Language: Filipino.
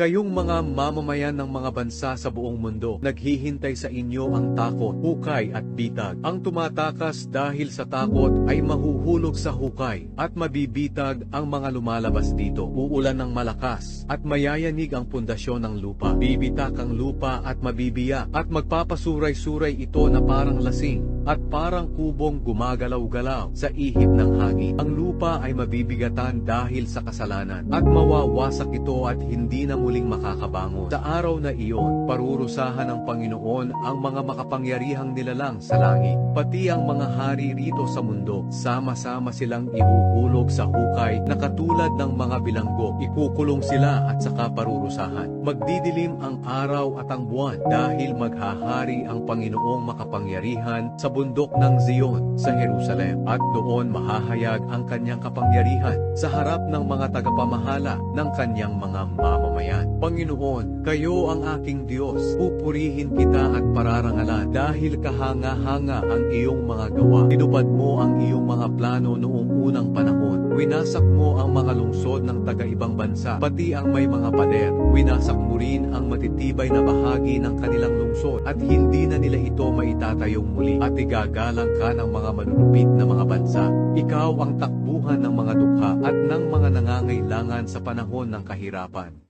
Kayong mga mamamayan ng mga bansa sa buong mundo, naghihintay sa inyo ang takot, hukay at bitag. Ang tumatakas dahil sa takot ay mahuhulog sa hukay at mabibitag ang mga lumalabas dito. Uulan ng malakas at mayayanig ang pundasyon ng lupa. Bibitak ang lupa at mabibiya at magpapasuray-suray ito na parang lasing at parang kubong gumagalaw-galaw sa ihip ng hangin. Ang lupa ay mabibigatan dahil sa kasalanan at mawawasak ito at hindi na muling makakabangon. Sa araw na iyon, parurusahan ng Panginoon ang mga makapangyarihang nilalang sa langit, pati ang mga hari rito sa mundo. Sama-sama silang ihuhulog sa hukay na katulad ng mga bilanggo. Ikukulong sila at saka parurusahan. Magdidilim ang araw at ang buwan dahil maghahari ang Panginoong makapangyarihan sa bundok ng Zion sa Jerusalem at doon mahahayag ang kanyang kapangyarihan sa harap ng mga tagapamahala ng kanyang mga mamamayan. Panginoon, kayo ang aking Diyos. Pupurihin kita at pararangalan dahil kahanga-hanga ang iyong mga gawa. Tinupad mo ang iyong mga plano noong unang panahon. Winasak mo ang mga lungsod ng taga-ibang bansa, pati ang may mga pader. Winasak mo rin ang matitibay na bahagi ng kanilang lungsod at hindi na nila ito maitatayong muli at igagalang ka ng mga manunupit na mga bansa. Ikaw ang takbuhan ng mga dukha at ng mga nangangailangan sa panahon ng kahirapan.